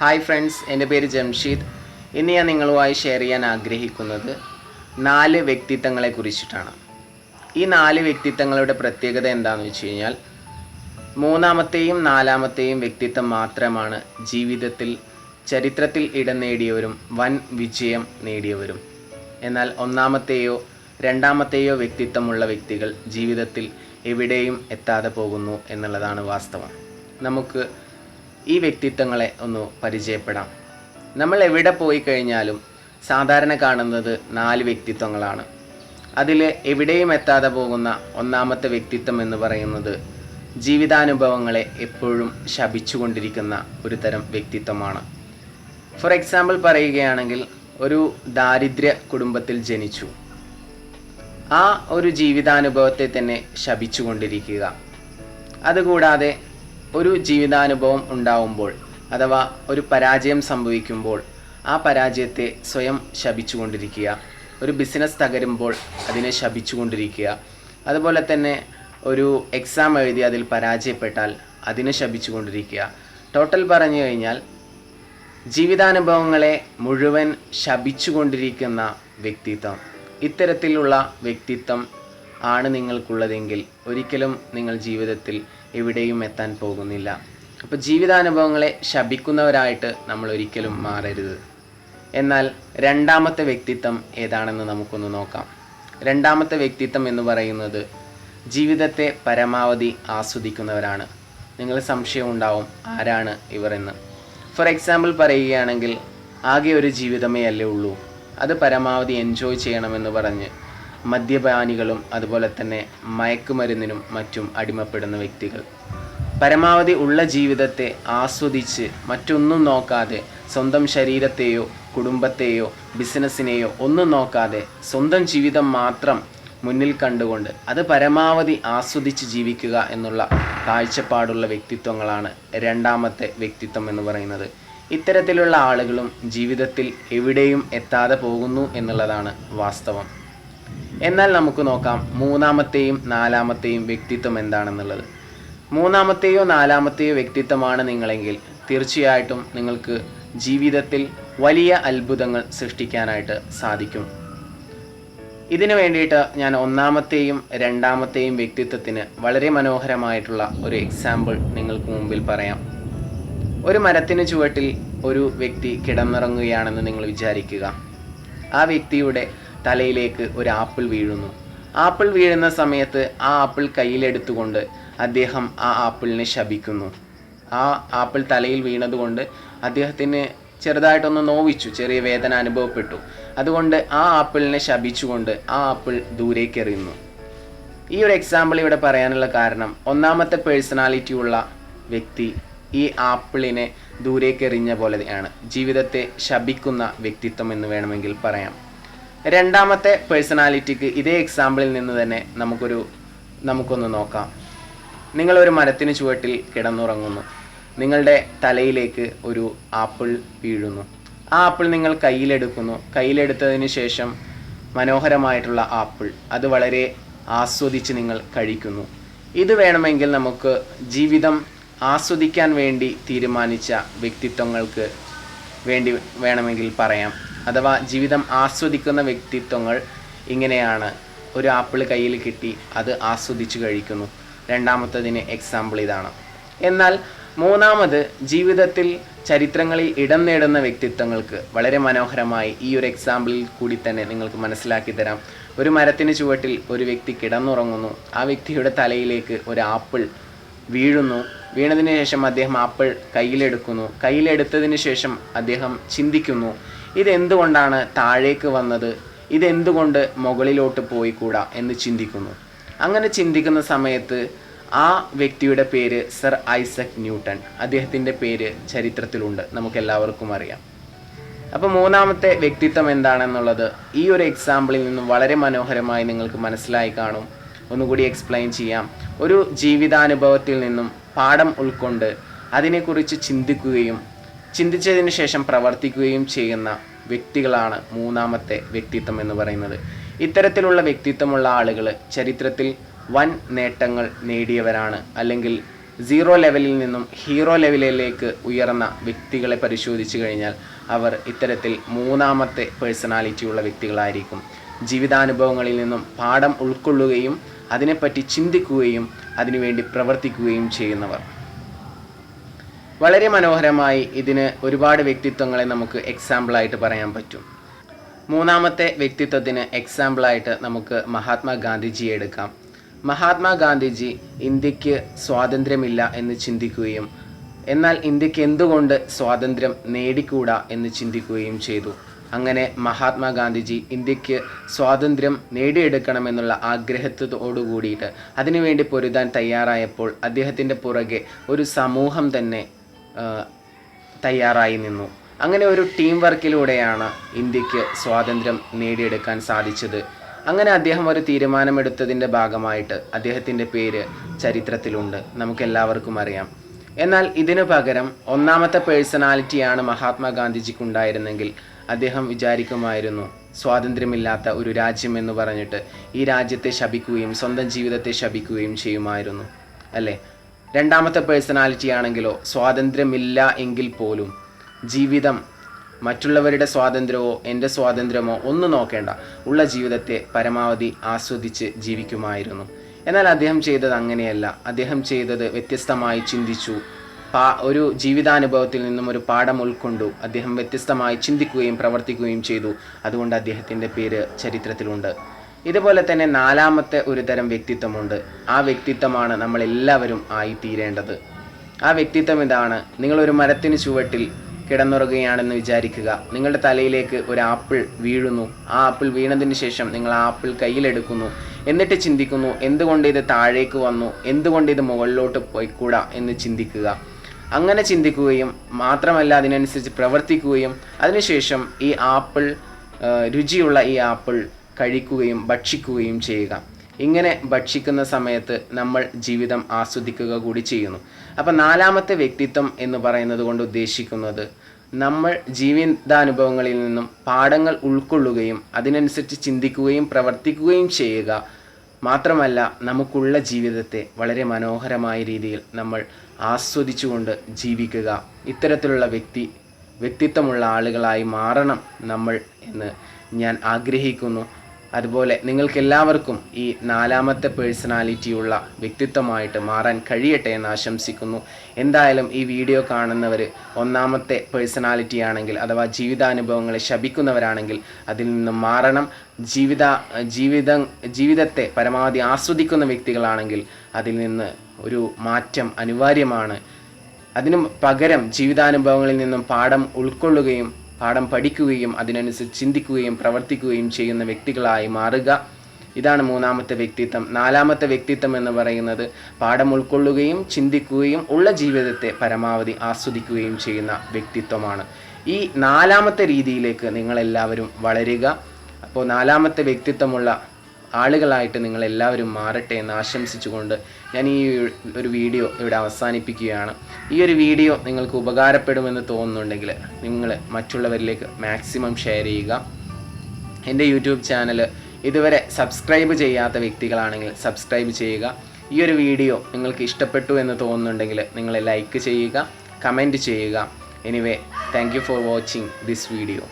Hi friends എന്റെ പേര് ജംഷീദ്. ഇന്ന് ഞാൻ നിങ്ങളുമായി ഷെയർ ചെയ്യാൻ ആഗ്രഹിക്കുന്നത് നാല് വ്യക്തിത്വങ്ങളെ കുറിച്ചിട്ടാണ്. ഈ നാല് വ്യക്തിത്വങ്ങളുടെ പ്രത്യേകത എന്താണെന്ന് വെച്ച് കഴിഞ്ഞാൽ മൂന്നാമത്തെയും നാലാമത്തെയും വ്യക്തിത്വം മാത്രമാണ് ജീവിതത്തിൽ ചരിത്രത്തിൽ ഇടം നേടിയവരും വൻ വിജയം നേടിയവരും. എന്നാൽ ഒന്നാമത്തെയോ രണ്ടാമത്തെയോ വ്യക്തിത്വമുള്ള വ്യക്തികൾ ജീവിതത്തിൽ എവിടെയും എത്താതെ പോകുന്നു എന്നുള്ളതാണ് വാസ്തവം. നമുക്ക് ഈ വ്യക്തിത്വങ്ങളെ ഒന്ന് പരിചയപ്പെടാം. നമ്മൾ എവിടെ പോയി കഴിഞ്ഞാലും സാധാരണ കാണുന്നത് നാല് വ്യക്തിത്വങ്ങളാണ്. അതിൽ എവിടെയും എത്താതെ പോകുന്ന ഒന്നാമത്തെ വ്യക്തിത്വം എന്ന് പറയുന്നത് ജീവിതാനുഭവങ്ങളെ എപ്പോഴും ശപിച്ചുകൊണ്ടിരിക്കുന്ന ഒരു തരം വ്യക്തിത്വമാണ്. ഫോർ എക്സാമ്പിൾ പറയുകയാണെങ്കിൽ ഒരു ദാരിദ്ര്യ കുടുംബത്തിൽ ജനിച്ചു. ആ ഒരു ജീവിതാനുഭവത്തെ തന്നെ ശപിച്ചുകൊണ്ടിരിക്കുക. അതുകൂടാതെ ഒരു ജീവിതാനുഭവം ഉണ്ടാവുമ്പോൾ അഥവാ ഒരു പരാജയം സംഭവിക്കുമ്പോൾ ആ പരാജയത്തെ സ്വയം ശപിച്ചുകൊണ്ടിരിക്കുക. ഒരു ബിസിനസ് തകരുമ്പോൾ അതിനെ ശപിച്ചുകൊണ്ടിരിക്കുക. അതുപോലെ തന്നെ ഒരു എക്സാം എഴുതി അതിൽ പരാജയപ്പെട്ടാൽ അതിനെ ശപിച്ചുകൊണ്ടിരിക്കുക. ടോട്ടൽ പറഞ്ഞു കഴിഞ്ഞാൽ ജീവിതാനുഭവങ്ങളെ മുഴുവൻ ശപിച്ചുകൊണ്ടിരിക്കുന്ന വ്യക്തിത്വം. ഇത്തരത്തിലുള്ള വ്യക്തിത്വം ആണ് നിങ്ങൾക്കുള്ളതെങ്കിൽ ഒരിക്കലും നിങ്ങൾ ജീവിതത്തിൽ എവിടെയും എത്താൻ പോകുന്നില്ല. അപ്പോൾ ജീവിതാനുഭവങ്ങളെ ശപിക്കുന്നവരായിട്ട് നമ്മൾ ഒരിക്കലും മാറരുത്. എന്നാൽ രണ്ടാമത്തെ വ്യക്തിത്വം ഏതാണെന്ന് നമുക്കൊന്ന് നോക്കാം. രണ്ടാമത്തെ വ്യക്തിത്വം എന്ന് പറയുന്നത് ജീവിതത്തെ പരമാവധി ആസ്വദിക്കുന്നവരാണ്. നിങ്ങൾ സംശയം ഉണ്ടാവും ആരാണ് ഇവർ എന്ന്. ഫോർ എക്സാമ്പിൾ പറയുകയാണെങ്കിൽ ആകെ ഒരു ജീവിതമേ അല്ലേ ഉള്ളൂ. അത് പരമാവധി എൻജോയ് ചെയ്യണമെന്ന് പറഞ്ഞ് മദ്യപാനികളും അതുപോലെ തന്നെ മയക്കുമരുന്നിനും മറ്റും അടിമപ്പെടുന്ന വ്യക്തികൾ. പരമാവധി ഉള്ള ജീവിതത്തെ ആസ്വദിച്ച് മറ്റൊന്നും നോക്കാതെ സ്വന്തം ശരീരത്തെയോ കുടുംബത്തെയോ ബിസിനസ്സിനെയോ ഒന്നും നോക്കാതെ സ്വന്തം ജീവിതം മാത്രം മുന്നിൽ കണ്ടുകൊണ്ട് അത് പരമാവധി ആസ്വദിച്ച് ജീവിക്കുക എന്നുള്ള കാഴ്ചപ്പാടുള്ള വ്യക്തിത്വങ്ങളാണ് രണ്ടാമത്തെ വ്യക്തിത്വം എന്ന് പറയുന്നത്. ഇത്തരത്തിലുള്ള ആളുകളും ജീവിതത്തിൽ എവിടെയും എത്താതെ പോകുന്നു എന്നുള്ളതാണ് വാസ്തവം. എന്നാൽ നമുക്ക് നോക്കാം മൂന്നാമത്തെയും നാലാമത്തെയും വ്യക്തിത്വം എന്താണെന്നുള്ളത്. മൂന്നാമത്തെയോ നാലാമത്തെയോ വ്യക്തിത്വമാണ് നിങ്ങളെങ്കിൽ തീർച്ചയായിട്ടും നിങ്ങൾക്ക് ജീവിതത്തിൽ വലിയ അത്ഭുതങ്ങൾ സൃഷ്ടിക്കാനായിട്ട് സാധിക്കും. ഇതിനു വേണ്ടിയിട്ട് ഞാൻ ഒന്നാമത്തെയും രണ്ടാമത്തെയും വ്യക്തിത്വത്തിന് വളരെ മനോഹരമായിട്ടുള്ള ഒരു എക്സാമ്പിൾ നിങ്ങൾക്ക് മുമ്പിൽ പറയാം. ഒരു മരത്തിന് ചുവട്ടിൽ ഒരു വ്യക്തി കിടന്നിറങ്ങുകയാണെന്ന് നിങ്ങൾ വിചാരിക്കുക. ആ വ്യക്തിയുടെ തലയിലേക്ക് ഒരു ആപ്പിൾ വീഴുന്നു. ആപ്പിൾ വീഴുന്ന സമയത്ത് ആ ആപ്പിൾ കയ്യിലെടുത്തുകൊണ്ട് അദ്ദേഹം ആ ആപ്പിളിനെ ശപിക്കുന്നു. ആ ആപ്പിൾ തലയിൽ വീണതുകൊണ്ട് അദ്ദേഹത്തിന് ചെറുതായിട്ടൊന്ന് നോവിച്ചു ചെറിയ വേദന അനുഭവപ്പെട്ടു. അതുകൊണ്ട് ആ ആപ്പിളിനെ ശപിച്ചുകൊണ്ട് ആ ആപ്പിൾ ദൂരേക്ക് എറിയുന്നു ഈ ഒരു എക്സാമ്പിൾ ഇവിടെ പറയാനുള്ള കാരണം ഒന്നാമത്തെ പേഴ്സണാലിറ്റി ഉള്ള വ്യക്തി ഈ ആപ്പിളിനെ ദൂരേക്ക് എറിഞ്ഞ പോലെയാണ് ജീവിതത്തെ ശപിക്കുന്ന വ്യക്തിത്വം എന്ന് വേണമെങ്കിൽ പറയാം. രണ്ടാമത്തെ പേഴ്സണാലിറ്റിക്ക് ഇതേ എക്സാമ്പിളിൽ നിന്ന് തന്നെ നമുക്കൊരു നമുക്കൊന്ന് നോക്കാം. നിങ്ങളൊരു മരത്തിന് ചുവട്ടിൽ കിടന്നുറങ്ങുന്നു. നിങ്ങളുടെ തലയിലേക്ക് ഒരു ആപ്പിൾ വീഴുന്നു. ആ ആപ്പിൾ നിങ്ങൾ കയ്യിലെടുക്കുന്നു. കയ്യിലെടുത്തതിന് ശേഷം മനോഹരമായിട്ടുള്ള ആപ്പിൾ അത് വളരെ ആസ്വദിച്ച് നിങ്ങൾ കഴിക്കുന്നു. ഇത് വേണമെങ്കിൽ നമുക്ക് ജീവിതം ആസ്വദിക്കാൻ വേണ്ടി തീരുമാനിച്ച വ്യക്തിത്വങ്ങൾക്ക് വേണ്ടി വേണമെങ്കിൽ പറയാം. അഥവാ ജീവിതം ആസ്വദിക്കുന്ന വ്യക്തിത്വങ്ങൾ ഇങ്ങനെയാണ്. ഒരു ആപ്പിൾ കയ്യിൽ കിട്ടി അത് ആസ്വദിച്ച് കഴിക്കുന്നു. രണ്ടാമത്തതിന് എക്സാമ്പിൾ ഇതാണ്. എന്നാൽ മൂന്നാമത് ജീവിതത്തിൽ ചരിത്രങ്ങളിൽ ഇടം നേടുന്ന വ്യക്തിത്വങ്ങൾക്ക് വളരെ മനോഹരമായി ഈ ഒരു എക്സാമ്പിളിൽ കൂടി തന്നെ നിങ്ങൾക്ക് മനസ്സിലാക്കി തരാം. ഒരു മരത്തിന് ചുവട്ടിൽ ഒരു വ്യക്തി കിടന്നുറങ്ങുന്നു. ആ വ്യക്തിയുടെ തലയിലേക്ക് ഒരു ആപ്പിൾ വീഴുന്നു. വീണതിന് ശേഷം അദ്ദേഹം ആപ്പിൾ കയ്യിലെടുക്കുന്നു. കയ്യിലെടുത്തതിന് ശേഷം അദ്ദേഹം ചിന്തിക്കുന്നു. ഇതെന്തുകൊണ്ടാണ് താഴേക്ക് വന്നത്? ഇതെന്തുകൊണ്ട് മുകളിലോട്ട് പോയിക്കൂടാ എന്ന് ചിന്തിക്കുന്നു. അങ്ങനെ ചിന്തിക്കുന്ന സമയത്ത് ആ വ്യക്തിയുടെ പേര് സർ ഐസക് ന്യൂട്ടൺ. അദ്ദേഹത്തിന്റെ പേര് ചരിത്രത്തിലുണ്ട്. നമുക്ക് എല്ലാവർക്കും അറിയാം. അപ്പോൾ മൂന്നാമത്തെ വ്യക്തിത്വം എന്താണെന്നുള്ളത് ഈ ഒരു എക്സാമ്പിളിൽ നിന്നും വളരെ മനോഹരമായി നിങ്ങൾക്ക് മനസ്സിലായി കാണും. ഒന്നുകൂടി എക്സ്പ്ലെയിൻ ചെയ്യാം. ഒരു ജീവിതാനുഭവത്തിൽ നിന്നും പാഠം ഉൾക്കൊണ്ട് അതിനെക്കുറിച്ച് ചിന്തിക്കുകയും ചിന്തിച്ചതിന് ശേഷം പ്രവർത്തിക്കുകയും ചെയ്യുന്ന വ്യക്തികളാണ് മൂന്നാമത്തെ വ്യക്തിത്വം എന്ന് പറയുന്നത്. ഇത്തരത്തിലുള്ള വ്യക്തിത്വമുള്ള ആളുകൾ ചരിത്രത്തിൽ വൻ നേട്ടങ്ങൾ നേടിയവരാണ്. അല്ലെങ്കിൽ സീറോ ലെവലിൽ നിന്നും ഹീറോ ലെവലിലേക്ക് ഉയർന്ന വ്യക്തികളെ പരിശോധിച്ചു കഴിഞ്ഞാൽ അവർ ഇത്തരത്തിൽ മൂന്നാമത്തെ പേഴ്സണാലിറ്റിയുള്ള വ്യക്തികളായിരിക്കും. ജീവിതാനുഭവങ്ങളിൽ നിന്നും പാഠം ഉൾക്കൊള്ളുകയും അതിനെപ്പറ്റി ചിന്തിക്കുകയും അതിനുവേണ്ടി പ്രവർത്തിക്കുകയും ചെയ്യുന്നവർ. വളരെ മനോഹരമായി ഇതിന് ഒരുപാട് വ്യക്തിത്വങ്ങളെ നമുക്ക് എക്സാമ്പിളായിട്ട് പറയാൻ പറ്റും. മൂന്നാമത്തെ വ്യക്തിത്വത്തിന് എക്സാമ്പിളായിട്ട് നമുക്ക് മഹാത്മാഗാന്ധിജിയെ എടുക്കാം. മഹാത്മാഗാന്ധിജി ഇന്ത്യയ്ക്ക് സ്വാതന്ത്ര്യമില്ല എന്ന് ചിന്തിക്കുകയും എന്നാൽ ഇന്ത്യയ്ക്ക് എന്തുകൊണ്ട് സ്വാതന്ത്ര്യം നേടിക്കൂടാ എന്ന് ചിന്തിക്കുകയും ചെയ്തു. അങ്ങനെ മഹാത്മാഗാന്ധിജി ഇന്ത്യയ്ക്ക് സ്വാതന്ത്ര്യം നേടിയെടുക്കണമെന്നുള്ള ആഗ്രഹത്തോടു കൂടിയിട്ട് അതിനുവേണ്ടി പൊരുതാൻ തയ്യാറായപ്പോൾ അദ്ദേഹത്തിന്റെ പുറകെ ഒരു സമൂഹം തന്നെ തയ്യാറായി നിന്നു. അങ്ങനെ ഒരു ടീം വർക്കിലൂടെയാണ് ഇന്ത്യയ്ക്ക് സ്വാതന്ത്ര്യം നേടിയെടുക്കാൻ സാധിച്ചത്. അങ്ങനെ അദ്ദേഹം ഒരു തീരുമാനമെടുത്തതിന്റെ ഭാഗമായിട്ട് അദ്ദേഹത്തിന്റെ പേര് ചരിത്രത്തിലുണ്ട്. നമുക്കെല്ലാവർക്കും അറിയാം. എന്നാൽ ഇതിനു പകരം ഒന്നാമത്തെ പേഴ്സണാലിറ്റിയാണ് മഹാത്മാഗാന്ധിജിക്കുണ്ടായിരുന്നെങ്കിൽ അദ്ദേഹം വിചാരിക്കുമായിരുന്നു സ്വാതന്ത്ര്യമില്ലാത്ത ഒരു രാജ്യം എന്ന് പറഞ്ഞിട്ട് ഈ രാജ്യത്തെ ശപിക്കുകയും സ്വന്തം ജീവിതത്തെ ശപിക്കുകയും ചെയ്യുമായിരുന്നു. അല്ലേ? രണ്ടാമത്തെ പേഴ്സണാലിറ്റി ആണെങ്കിലോ സ്വാതന്ത്ര്യമില്ല എങ്കിൽ പോലും ജീവിതം മറ്റുള്ളവരുടെ സ്വാതന്ത്ര്യമോ എന്റെ സ്വാതന്ത്ര്യമോ ഒന്നും നോക്കേണ്ട. ഉള്ള ജീവിതത്തെ പരമാവധി ആസ്വദിച്ച് ജീവിക്കുമായിരുന്നു. എന്നാൽ അദ്ദേഹം ചെയ്തത് അങ്ങനെയല്ല. അദ്ദേഹം ചെയ്തത് വ്യത്യസ്തമായി ചിന്തിച്ചു. പാ ഒരു ജീവിതാനുഭവത്തിൽ നിന്നും ഒരു പാഠം ഉൾക്കൊണ്ടു അദ്ദേഹം വ്യത്യസ്തമായി ചിന്തിക്കുകയും പ്രവർത്തിക്കുകയും ചെയ്തു. അതുകൊണ്ട് അദ്ദേഹത്തിന്റെ പേര് ചരിത്രത്തിലുണ്ട്. ഇതുപോലെ തന്നെ നാലാമത്തെ ഒരു തരം വ്യക്തിത്വമുണ്ട്. ആ വ്യക്തിത്വമാണ് നമ്മൾ എല്ലാവരും ആയിത്തീരേണ്ടത്. ആ വ്യക്തിത്വം ഇതാണ്. നിങ്ങളൊരു മരത്തിന് ചുവട്ടിൽ കിടന്നുറങ്ങുകയാണെന്ന് വിചാരിക്കുക. നിങ്ങളുടെ തലയിലേക്ക് ഒരു ആപ്പിൾ വീഴുന്നു. ആ ആപ്പിൾ വീണതിന് ശേഷം നിങ്ങൾ ആ ആപ്പിൾ കയ്യിലെടുക്കുന്നു. എന്നിട്ട് ചിന്തിക്കുന്നു എന്തുകൊണ്ട് ഇത് താഴേക്ക് വന്നു? എന്തുകൊണ്ട് ഇത് മുകളിലോട്ട് പോയിക്കൂടാ എന്ന് ചിന്തിക്കുക. അങ്ങനെ ചിന്തിക്കുകയും മാത്രമല്ല അതിനനുസരിച്ച് പ്രവർത്തിക്കുകയും അതിനുശേഷം ഈ ആപ്പിൾ രുചിയുള്ള ഈ ആപ്പിൾ കഴിക്കുകയും ഭക്ഷിക്കുകയും ചെയ്യുക. ഇങ്ങനെ ഭക്ഷിക്കുന്ന സമയത്ത് നമ്മൾ ജീവിതം ആസ്വദിക്കുക കൂടി ചെയ്യുന്നു. അപ്പം നാലാമത്തെ വ്യക്തിത്വം എന്ന് പറയുന്നത് കൊണ്ട് ഉദ്ദേശിക്കുന്നത് നമ്മൾ ജീവിതാനുഭവങ്ങളിൽ നിന്നും പാഠങ്ങൾ ഉൾക്കൊള്ളുകയും അതിനനുസരിച്ച് ചിന്തിക്കുകയും പ്രവർത്തിക്കുകയും ചെയ്യുക മാത്രമല്ല നമുക്കുള്ള ജീവിതത്തെ വളരെ മനോഹരമായ രീതിയിൽ നമ്മൾ ആസ്വദിച്ചുകൊണ്ട് ജീവിക്കുക. ഇത്തരത്തിലുള്ള വ്യക്തി വ്യക്തിത്വമുള്ള ആളുകളായി മാറണം നമ്മൾ എന്ന് ഞാൻ ആഗ്രഹിക്കുന്നു. അതുപോലെ നിങ്ങൾക്കെല്ലാവർക്കും ഈ നാലാമത്തെ പേഴ്സണാലിറ്റിയുള്ള വ്യക്തിത്വമായിട്ട് മാറാൻ കഴിയട്ടെ എന്ന് ആശംസിക്കുന്നു. എന്തായാലും ഈ വീഡിയോ കാണുന്നവർ ഒന്നാമത്തെ പേഴ്സണാലിറ്റി ആണെങ്കിൽ അഥവാ ജീവിതാനുഭവങ്ങളെ ശപിക്കുന്നവരാണെങ്കിൽ അതിൽ നിന്നും മാറണം. ജീവിത ജീവിതം ജീവിതത്തെ പരമാവധി ആസ്വദിക്കുന്ന വ്യക്തികളാണെങ്കിൽ അതിൽ നിന്ന് ഒരു മാറ്റം അനിവാര്യമാണ്. അതിനു പകരം ജീവിതാനുഭവങ്ങളിൽ നിന്നും പാഠം ഉൾക്കൊള്ളുകയും പാഠം പഠിക്കുകയും അതിനനുസരിച്ച് ചിന്തിക്കുകയും പ്രവർത്തിക്കുകയും ചെയ്യുന്ന വ്യക്തികളായി മാറുക. ഇതാണ് മൂന്നാമത്തെ വ്യക്തിത്വം. നാലാമത്തെ വ്യക്തിത്വം എന്ന് പറയുന്നത് പാഠം ഉൾക്കൊള്ളുകയും ചിന്തിക്കുകയും ഉള്ള ജീവിതത്തെ പരമാവധി ആസ്വദിക്കുകയും ചെയ്യുന്ന വ്യക്തിത്വമാണ്. ഈ നാലാമത്തെ രീതിയിലേക്ക് നിങ്ങളെല്ലാവരും വളരുക. അപ്പോൾ നാലാമത്തെ വ്യക്തിത്വമുള്ള ആളുകളായിട്ട് നിങ്ങളെല്ലാവരും മാറട്ടെ എന്ന് ആശംസിച്ചുകൊണ്ട് ഞാൻ ഈ ഒരു വീഡിയോ ഇവിടെ അവസാനിപ്പിക്കുകയാണ്. ഈ ഒരു വീഡിയോ നിങ്ങൾക്ക് ഉപകാരപ്പെടുമെന്ന് തോന്നുന്നുണ്ടെങ്കിൽ നിങ്ങൾ മറ്റുള്ളവരിലേക്ക് മാക്സിമം ഷെയർ ചെയ്യുക. എന്റെ യൂട്യൂബ് ചാനൽ ഇതുവരെ സബ്സ്ക്രൈബ് ചെയ്യാത്ത വ്യക്തികളാണെങ്കിൽ സബ്സ്ക്രൈബ് ചെയ്യുക. ഈ ഒരു വീഡിയോ നിങ്ങൾക്ക് ഇഷ്ടപ്പെട്ടു എന്ന് തോന്നുന്നുണ്ടെങ്കിൽ നിങ്ങൾ ലൈക്ക് ചെയ്യുക കമന്റ് ചെയ്യുക. Anyway thank you for watching this video